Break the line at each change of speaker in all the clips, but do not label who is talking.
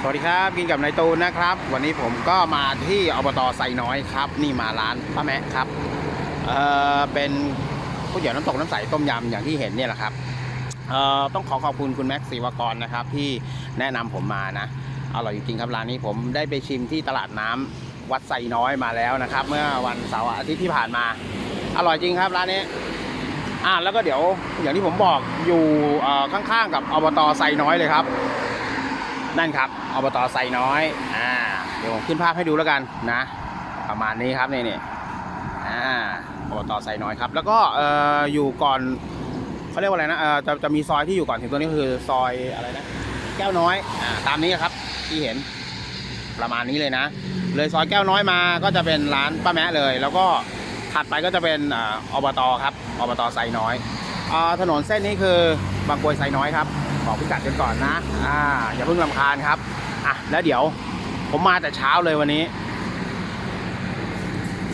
สวัสดีครับกินกับนายตูนนะครับ วันนี้ผมก็มาที่อบตไซน้อยครับ นี่มาร้านป้าแมะครับเอ่อเป็นก๋วยเตี๋ยวน้ำตกน้ำใสต้มยำอย่างที่เห็นเนี่ยแหละครับเอ่อต้องขอขอบคุณคุณแม็กซ์ศิวกรนะครับ ที่แนะนำผมมานะอร่อยจริงๆครับร้านนี้ผมได้ไปชิมที่ตลาดน้ำวัดไซน้อยมาแล้วนะครับ เมื่อวันเสาร์อาทิตย์ที่ผ่านมา อร่อยจริงครับร้านนี้อ่าแล้วก็เดี๋ยวอย่างที่ผมบอกอยู่เออข้างๆกับอบตไซน้อยเลยครับ นั่นครับอบตไซน้อยอ่าเดี๋ยวผมขึ้นภาพให้ดูแล้วกันนะ ประมาณนี้ครับนี่นี่อ่าอบตไซน้อยครับ แล้วก็เอ่ออยู่ก่อนเขาเรียกว่าอะไรนะเอ่อจะจะมีซอยที่อยู่ก่อนถึงตัวนี้คือซอยอะไรนะแก้วน้อยอ่าตามนี้ครับที่เห็นประมาณนี้เลยนะ เลยซอยแก้วน้อยมาก็จะเป็นร้านป้าแมะเลย แล้วก็ถัดไปก็จะเป็นอ่าอบตครับอบตไซน้อยอ่าถนนเส้นนี้คือบางกรวยไซน้อยครับ บอกพิกัดกันก่อนนะ อ่า อย่าเพิ่งลำคาญครับ อะ แล้วเดี๋ยวผมมาแต่เช้าเลยวันนี้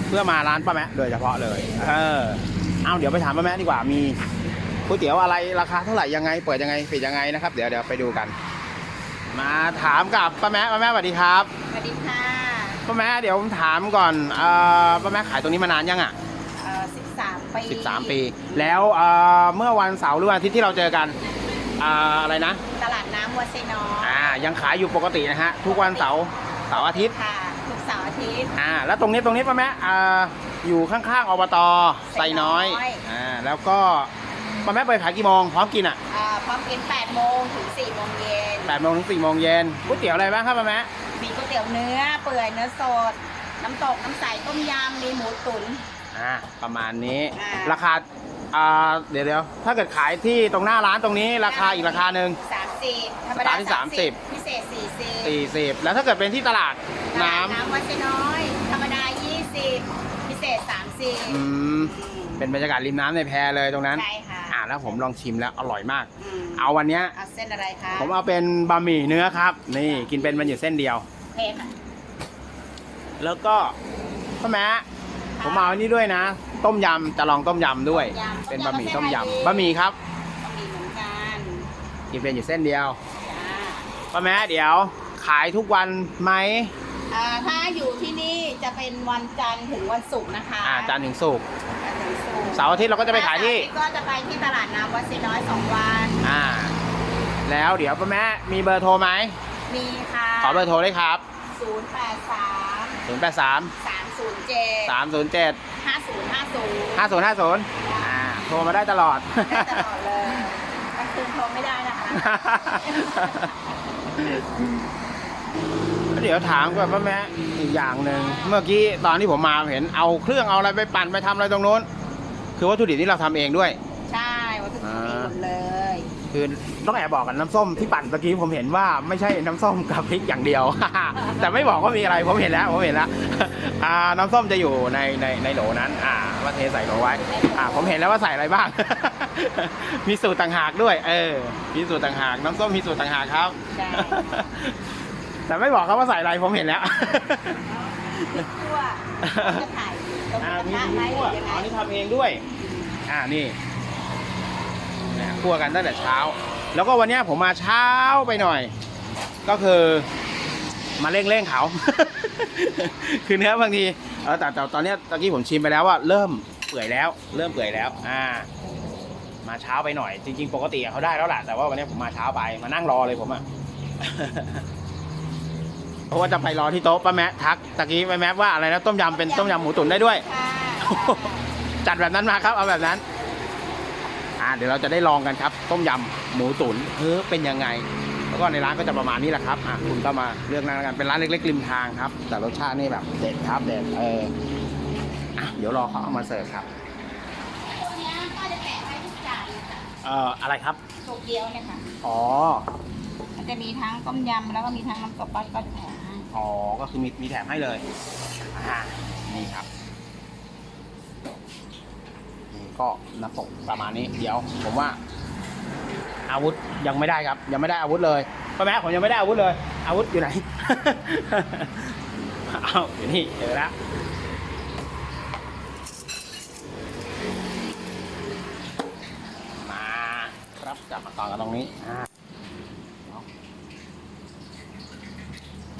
เพื่อมาร้านป้าแมะโดยเฉพาะเลย เออ เอาเดี๋ยวไปถามป้าแมะดีกว่า มีก๋วยเตี๋ยวอะไรราคาเท่าไหร่ยังไง เปิดยังไงปิดยังไงนะครับ เดี๋ยวเดี๋ยวไปดูกัน มาถามกับป้าแมะป้าแมะสวัสดีครับ
สวัสดีค่ะ
ป้าแมะเดี๋ยวผมถามก่อนเอ่อป้าแมะขายตรงนี้มานานยังอะ
เอ่อ13 ปี
13 ปี แล้วเอ่อเมื่อวันเสาร์หรือวันอาทิตย์ที่เราเจอกัน อ่าอะไรนะ
ตลาดน้ำวัดไซน้อย
อ่า ยังขายอยู่ปกตินะฮะ ทุกวันเสาร์เสาร์อาทิตย์
ค่ะทุกเสาร์อาทิตย์
อ่า แล้วตรงนี้ตรงนี้ป้าแมะอ่าอยู่ข้างๆอบตไซน้อย
ไซน้อย
อ่า แล้วก็ป้าแมะเปิดขายกี่โมงพร้อมกินอะ
เอ่อพร้อมกิน8โมงถึง4โมงเย็น
8โมงถึง4โมงเย็นก๋วยเตี๋ยวอะไรบ้างครับป้าแมะ
มีก๋วยเตี๋ยวเนื้อ เปื่อยเนื้อสด น้ำตกน้ำใสต้มยำมีหมูตุ๋น
อ่า ประมาณนี้
อ่า
ราคา อ่าเดี๋ยวเดี๋ยวถ้าเกิดขายที่ตรงหน้าร้านตรงนี้ราคาอีกราคาหนึ่ง
30ธรรมดา
ร้านที่30
พิเศษ40
40แล้วถ้าเกิดเป็นที่ตลาด
ตลาด
น้ำ
น้ำวัดไซน้อย ธรรมดา20พิเศษ30
อืมเป็นบรรยากาศริมน้ำในแพเลยตรงนั้น
ใช่ค่ะ
อ่าแล้วผมลองชิมแล้วอร่อยมาก
อืม
เอาวันเนี้ย
เอาเส้นอะไรคะ
ผมเอาเป็นบะหมี่เนื้อครับ นี่กินเป็นมันอยู่เส้นเดียว
เพนค่ะ
แล้วก็พ่อแม่ ผมเอาอันนี้ด้วยนะ ต้มยำจะลองต้มยำด้วย
ยำ
เป็นบะหมี่ต้ม
ต้มยำ
ยำ บะหมี่ครับ
มีเหมือนกัน
กินเป็นอยู่เส้นเดียว
จ้า
พ่อแม่เดี๋ยว ขายทุกวันไหม
อ่าถ้าอยู่ที่นี่จะเป็นวันจันทร์ถึงวันศุกร์นะคะ
อ่าจันทร์ถึงศุกร์
จันทร์ถึงศุกร์
เสาร์อาทิตย์เราก็จะไปขายที่
เสร์อทิตก็จะไปที่ตลาดน้ำวัดไซน้อยสองวัน
อ่า แล้วเดี๋ยวพ่อแม่มีเบอร์โทรไหม
มีค่ะ
ขอเบอร์โทรเลยครับ
ศูนย์แปดสาม
0 8 3
สามศูนย์เจ็ด
3 0 7
ห้าศูนย์ห้าศูนย์
5 0 5 0อ่าโทรมาได้ตลอด
ได้ตลอดเลยกลางคืนโทรไม่ได้นะคะ
เดี๋ยวถามกับพ่อแม่อีกอย่างหนึ่งเมื่อกี้ตอนที่ผมมาเห็นเอาเครื่องเอาอะไรไปปั่นไปทำอะไรตรงนู้น คือวัตถุดิบที่เราทำเองด้วย
ใช่วัตถุดิบมีหมดเลย
คือต้องแอบบอกกันน้ำส้มที่ปั่นเมื่อกี้ผมเห็นว่าไม่ใช่น้ำส้มกับพริกอย่างเดียว แต่ไม่บอกว่ามีอะไรผมเห็นแล้วผมเห็นแล้วอ่าน้ำส้มจะอยู่ในในในโหลนั้น อ่าว่าเทใส่โหลไว้ อ่า ผมเห็นแล้วว่าใส่อะไรบ้าง มีสูตรต่างหากด้วย เออ มีสูตรต่างหาก น้ำส้มมีสูตรต่างหากครับ
ใช่
แต่ไม่บอกครับว่าใส่อะไรผมเห็นแล้ว
พริกคั่วจะถ่ายตรงก
อ่า
ระ
มี
ทะ
มี
ไหมห
คั่ว
รือยังไง
อ๋อนี่ทำเองด้วย อ่านี่เนี่ยคั่วกันตั้งแต่เช้า แล้วก็วันเนี้ยผมมาเช้าไปหน่อย ก็คือมาเร่งเร่งๆเขา คือเนื้อบางทีเออแต่แต่ตอนเนี้ยตะกี้ผมชิมไปแล้วว่าเริ่มเปื่อยแล้ว เริ่มเปื่อยแล้ว อ่า มาเช้าไปหน่อย จริง ๆ ปกติเขาได้แล้วแหละแต่ว่าวันนี้ผมมาเช้าไปมานั่งรอเลยผมอะเพราะว่าจะไปรอที่โต๊ะป้าแมะทักตะกี้ป้าแมะว่าอะไรนะต้มยำเป็นต้มยำหมูตุ๋นได้ด้วย
ค่ะ
จัดแบบนั้นมาครับเอาแบบนั้น อ่าเดี๋ยวเราจะได้ลองกันครับ ต้มยำหมูตุ๋นเฮ้อเป็นยังไง แล้วก็ในร้านก็จะประมาณนี้แหละครับอะคุณก็มาเลือกนั่งแล้วกันเป็นร้านเล็กๆริมทางครับ แต่รสชาตินี่แบบเด็ดครับเด็ดเอออะเดี๋ยวรอเขาเอามาเสิร์ฟครับ
ตัวเนี้ยก็จะแปะให้ทุกอย่างเลยค่ะ
เอ่ออะไรครับ
สุกเดียวเนี่ยค่ะ
อ๋อ
มันจะมีทั้งต้มยำแล้วก็มีทั้งน้ำตกปลาก็แถมให้
อ๋อก็คือมีมีแถมให้เลยอ่านี่ครับ นี่ ก็น้ำตกประมาณนี้เดี๋ยวผมว่า อาวุธยังไม่ได้ครับ ยังไม่ได้อาวุธเลยป้าแม่ผมยังไม่ได้อาวุธเลย อาวุธอยู่ไหนเอาอยู่นี่เจอแล้วมาครับจับมาต่อกันตรงนี้อ่า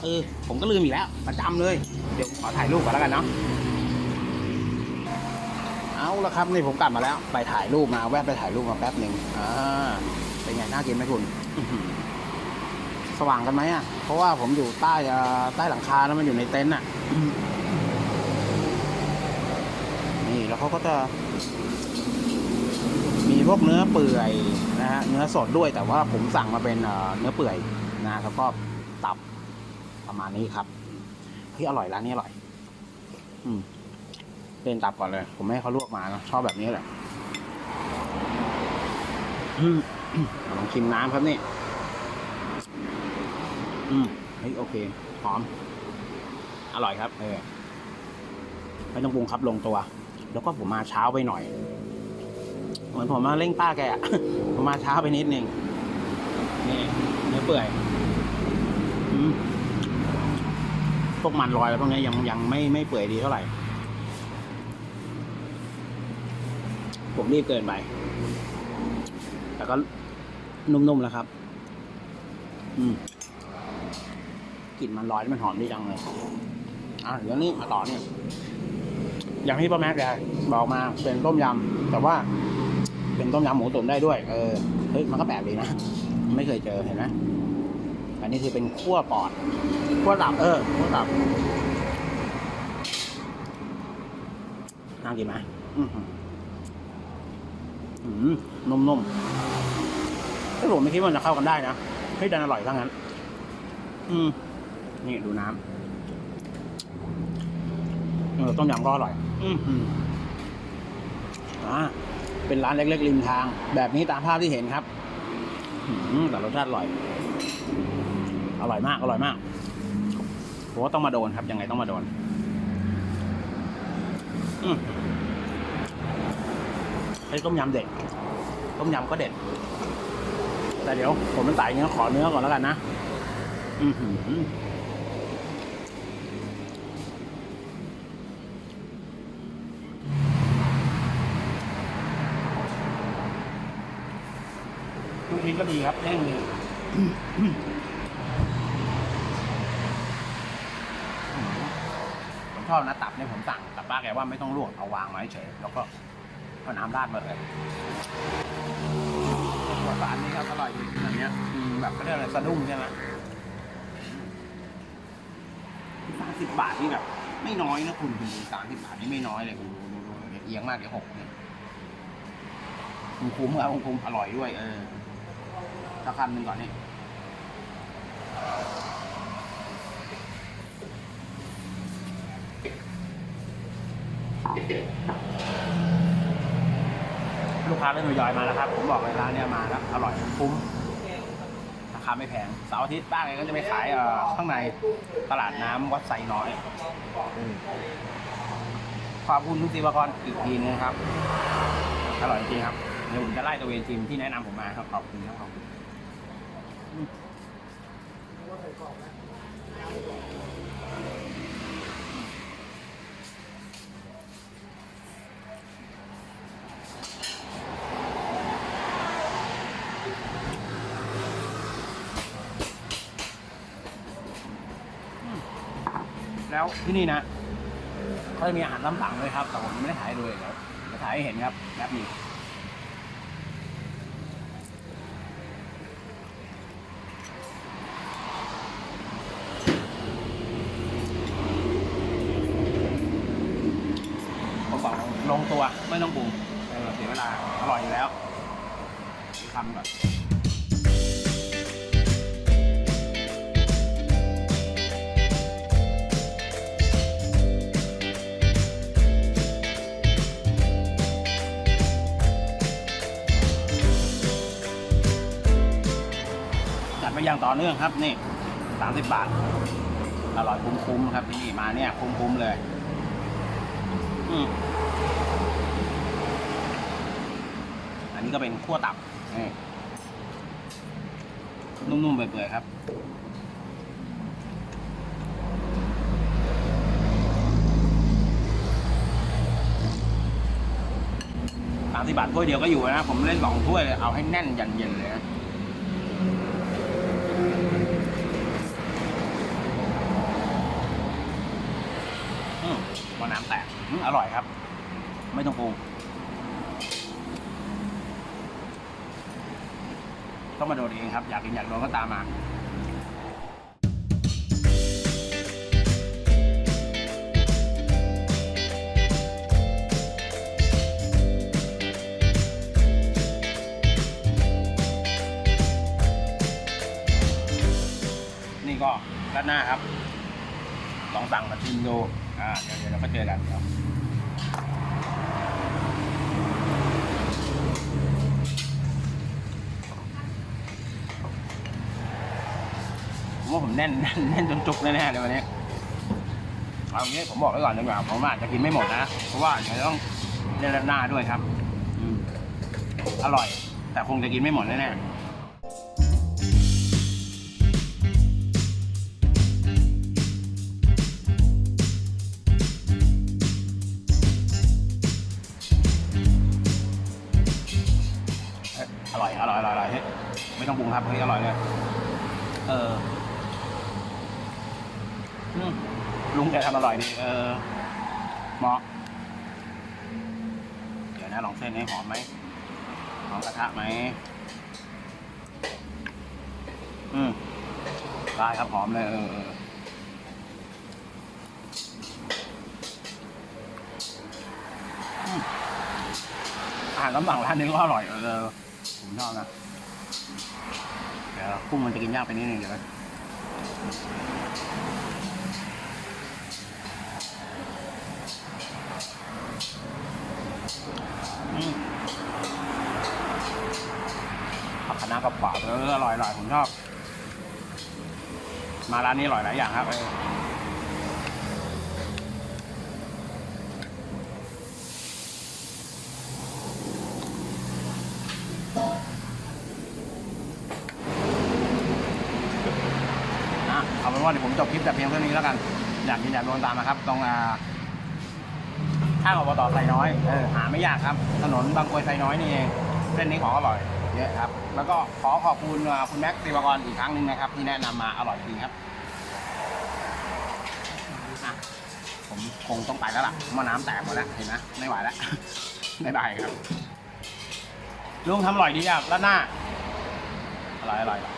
เออผมก็ลืมอีกแล้วประจำเลย เดี๋ยวขอถ่ายรูปก่อนแล้วกันเนาะ เอาละครับนี่ผมกลับมาแล้ว ไปถ่ายรูปมาแวะไปถ่ายรูปมาแป๊บหนึ่งอ่าเป็นไงน่ากินไหมคุณสว่างกันไหมอะเพราะว่าผมอยู่ใต้อ่อใต้หลังคาแล้วมันอยู่ในเต็นท์อะนี่แล้วเขาก็จะ มีพวกเนื้อเปื่อยนะฮะเนื้อสดด้วยแต่ว่าผมสั่งมาเป็นเอ่อเนื้อเปื่อยนะแล้วก็ตับประมาณนี้ครับเฮ้ยอร่อยร้านนี้อร่อย อืม เป็นตับก่อนเลย ผมไม่ให้เขาลวกมาเนอะชอบแบบนี้แหละอืมลองชิมน้ำครับนี่ อืมเฮ้ยโอเค หอม อร่อยครับ เออ ไม่ต้องปรุงครับลงตัว แล้วก็ผมมาเช้าไปหน่อย เหมือนผมมาเร่งป้าแกอะผมมาช้าไปนิดนึง นี่เนื้อเปื่อยอืมพวกมันลอยแล้วพวกนี้ยังยังไม่ไม่เปื่อยดีเท่าไหร่ ผมรีบเกินไป แต่ก็นุ่มๆแล้วครับ อืมกลิ่นมันลอยมันหอมดีจังเลย อะเดี๋ยวนี้มาต่อเนี่ย อย่างที่ป้าแม็กแกบอกมาเป็นต้มยำ แต่ว่าเป็นต้มยำหมูตุ๋นได้ด้วย เออ เฮ้ย มันก็แปลกดีนะ ไม่เคยเจอเห็นไหมอันนี้คือเป็นขั้วปอดขั้วตับ เออขั้วตับน่ากินไหมอือ นุ่มๆถ้าผมไม่คิดว่าจะเข้ากันได้นะเฮ้ยดันอร่อยทั้งนั้น อืม นี่ดูน้ำเออต้มยำก็อร่อย อือหืออ่าเป็นร้านเล็กๆริมทาง แบบนี้ตามภาพที่เห็นครับแต่รสชาติอร่อย อร่อยมาก อร่อยมากผมว่าต้องมาโดนครับ ยังไงต้องมาโดนอืมไอ้ต้มยำเด็ด ต้มยำก็เด็ด แต่เดี๋ยว ผมเป็นสายเนื้อขอเนื้อก่อนแล้วกันนะอือหือลูกชิ้นก็ดีครับแน่งดีผมชอบนะตับเนี่ยผมสั่งแต่ป้าแกว่าไม่ต้องลวกเอาวางไว้เฉยแล้วก็ เอาน้ำราดมาเลยหัวสารนี่ครับอร่อยดีแบบเนี้ยอืมแบบเขาเรียกอะไรสะดุ้งใช่ไหมสามสิบบาทนี่แบบ ไม่น้อยนะคุณคุณดูสามสิบบาทนี่ไม่น้อยเลยคุณดูดูดูเอียงมากเดี๋ยวหกเนี่ยคุ้มคุ้มครับคุ้มคุ้มอร่อยด้วย เออสักคำหนึ่งก่อนนี่ ลูกค้าเริ่มทยอยมาแล้วครับ ผมบอกเลยร้านเนี้ยมาแล้วอร่อยคุ้มราคาไม่แพงเสาร์อาทิตย์ป้าแกก็จะไปขายเอ่อข้างในตลาดน้ำวัดไซน้อยอืมขอบคุณทุกทีวากรอีกทีนึงครับ อร่อยจริงครับเดี๋ยวผมจะไล่ตระเวนจิมที่แนะนำผมมาครับขอบคุณครับขอบคุณ แล้วที่นี่นะเขาจะมีอาหารตามสั่งเลยครับแต่ผมไม่ได้ถ่ายดูเลยเดี๋ยวจะถ่ายให้เห็นครับแบบนี้ผมบอกลงตัวไม่ต้องปรุงเออเสียเวลาอร่อยอยู่แล้วดูคำก่อน อย่างต่อเนื่องครับนี่สามสิบบาท อร่อยคุ้มๆครับที่นี่มาเนี่ยคุ้มๆเลยอันนี้ก็เป็นขั้วตับนุ่มๆเปื่อยๆครับสามสิบบาทถ้วยเดียวก็อยู่นะ ผมเล่นสองถ้วยเลยเอาให้แน่นยันเย็นเลยนะ ราะ น้ออร่อยครับ ไม่ต้องปรุงต้องมาโดนเองครับ อยากกินอยากโดนก็ตามมา นี่ก็ด้านหน้าครับ ลองสั่งมาชิมดูอ่าเดี๋ยวเดี๋ยวเราก็เจอกันครับผมว่าผม แน่นแน่นแน่นจนจุกแน่ๆเลยวันนี้เอางี้ผมบอกไว้ก่อนดีกว่าผมอาจจะกินไม่หมดนะเพราะว่าเดี๋ยวต้องเล่นด้านหน้าด้วยครับอืมอร่อย แต่คงจะกินไม่หมดแน่ๆอร่อยอร่อยอร่อยอร่อยเฮ้ยไม่ต้องปรุงครับเฮ้ยอร่อยเลย เออ ลุงแกทำอร่อยดีเออเหมาะเดี๋ยวนะลองเส้นให้หอมไหมหอมกระทะไหมอืมได้ครับหอมเลยเออเอออาหารน้ำหลังร้านนี้ก็อร่อยเออผมชอบนะเดี๋ยวกุ้งมันจะกินยากไปนิดนึงเดี๋ยวนะอืมผัก คะน้ากระป๋าเอออร่อยอร่อยผมชอบ มาร้านนี้อร่อยหลายอย่างครับเอออะเอาเป็นว่าเดี๋ยวผมจบคลิปแต่เพียงเท่านี้แล้วกัน อยากกินอยากโดนตามนะครับ ตรงอ่าข้างอบตไซน้อยเออหาไม่ยากครับ ถนนบางกรวยไซน้อยนี่เอง เส้นนี้ของอร่อย เยอะครับ แล้วก็ขอขอบคุณคุณแม็กซ์ศิวกรอีกครั้งหนึ่งนะครับ ที่แนะนำมาอร่อยจริงครับอะผมคงต้องไปแล้วล่ะเพราะว่าน้ำแตกหมดแล้วเห็นไหมไม่ไหวแล้วไม่ได้ครับลุงทำอร่อยดีอะร้านหน้าอร่อยอร่อยอร่อย